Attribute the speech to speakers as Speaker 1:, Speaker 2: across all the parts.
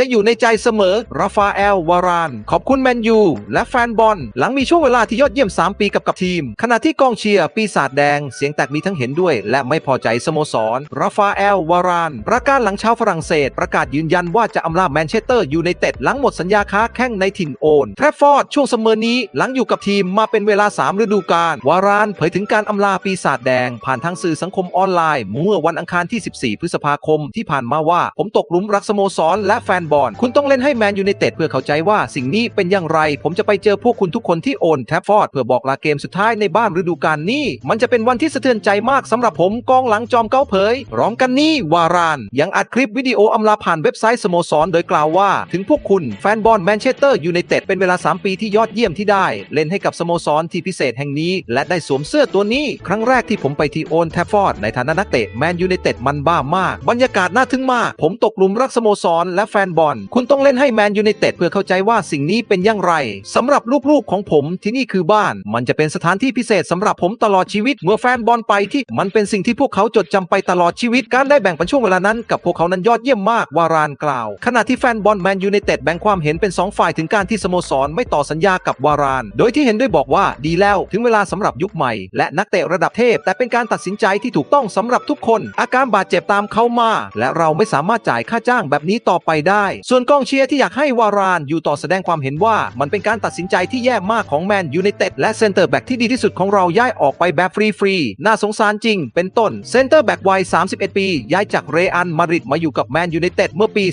Speaker 1: จะอยู่ในใจเสมอราฟาเอลวาราน ขอบคุณแมนยูและแฟนบอล หลังมีช่วงเวลาที่ยอดเยี่ยม 3 ปีกับกับทีม ขณะที่กองเชียร์ปีศาจแดง เสียงแตกมีทั้งเห็นด้วย และไม่พอใจสโมสรราฟาเอลวาราน ประกาศหลังชาวฝรั่งเศส ประกาศยืนยันว่าจะอำลาแมนเชสเตอร์ยูไนเต็ดหลังหมดสัญญาค้าแข้งในถิ่นโอนแทรฟฟอร์ดช่วงเสมอนี้หลังอยู่กับทีมมาเป็นเวลา 3 ฤดูกาลวารานเผยถึงการอำลาปีศาจแดง ผ่านทางสื่อสังคมออนไลน์เมื่อวันอังคารที่ 14 พฤษภาคมที่ผ่านมาว่าผมตกหลุมรักสโมสรและแฟนบอลคุณต้องเล่นให้แมนยูไนเต็ดเพื่อเข้าใจว่าสิ่งนี้เป็นอย่างไร ผมจะไปเจอพวกคุณทุกคนที่โอนแทฟฟอร์ดเพื่อบอกลาเกมสุดท้ายในบ้านฤดูกาลนี้ มันจะเป็นวันที่สะเทือนใจมากสำหรับผมกองหลังจอมเก้าเผยพร้อมกันนี้วาราน ยังอัดคลิปวิดีโออำลาผ่านเว็บไซต์สโมสรโดยกล่าวว่า ถึงพวกคุณแฟนบอลแมนเชสเตอร์ยูไนเต็ดเป็นเวลา 3 ปีที่ยอดเยี่ยมที่ได้ เล่นให้กับสโมสรที่พิเศษแห่งนี้ และได้สวมเสื้อตัวนี้ ครั้งแรกที่ผมไปที่โอนแทฟฟอร์ดในฐานะนักเตะแมนยูไนเต็ดมันบ้ามาก บรรยากาศน่าทึ่งมาก ผมตกหลุมรักสโมสรและแฟนบอล คุณต้องเล่นให้แมนยูไนเต็ดเพื่อเข้าใจว่าสิ่งนี้เป็นอย่างไรสำหรับลูกๆของผมที่นี่คือบ้าน มันจะเป็นสถานที่พิเศษสำหรับผมตลอดชีวิต เมื่อแฟนบอลไปที่มันเป็นสิ่งที่พวกเขาจดจำไปตลอดชีวิตการได้แบ่งปันช่วงเวลานั้นกับพวกเขานั้นยอดเยี่ยมมากวารานกล่าว ขณะที่แฟนบอลแมนยูไนเต็ดแบ่งความเห็นเป็นสองฝ่ายถึงการที่สโมสรไม่ต่อสัญญากับวาราน โดยที่เห็นด้วยบอกว่าดีแล้วถึงเวลาสำหรับยุคใหม่ และนักเตะระดับเทพ แต่เป็นการตัดสินใจที่ถูกต้องสำหรับทุกคน อาการบาดเจ็บตามเขามา และเราไม่สามารถจ่ายค่าจ้างแบบนี้ต่อไปได้ส่วนกองเชียร์ที่อยากให้วารานอยู่ต่อแสดงความเห็นว่า มันเป็นการตัดสินใจที่แย่มากของแมนยูไนเต็ดและเซนเตอร์แบ็กที่ดีที่สุดของเราย้ายออกไปแบบฟรีๆน่าสงสารจริง เป็นต้นเซนเตอร์แบ็กวัย 31 ปี ย้ายจากเรอัลมาดริดมาอยู่กับแมนยูไนเต็ดเมื่อปี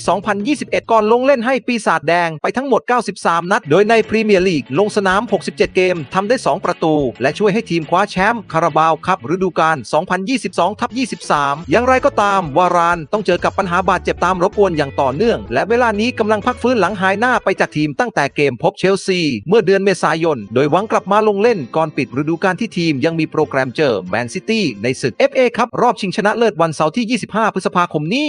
Speaker 1: 2021 ก่อนลงเล่นให้ปีศาจแดงไปทั้งหมด 93 นัด โดยในพรีเมียร์ลีกลงสนาม 67 เกมทำได้ 2 ประตู และช่วยให้ทีมคว้าแชมป์คาราบาวครับฤดูกาล 2022ทับ23 อย่างไรก็ตามวารานต้องเจอกับปัญหาบาดเจ็บตามรบกวนอย่างต่อเนื่องและเวลานี้กำลังพักฟื้นหลังหายหน้าไปจากทีมตั้งแต่เกมพบเชลซี เมื่อเดือนเมษายน โดยหวังกลับมาลงเล่นก่อนปิดฤดูกาลที่ทีมยังมีโปรแกรมเจอแมนซิตี้ในศึก FA ครับรอบชิงชนะเลิศวันเสาร์ที่ 25 พฤษภาคมนี้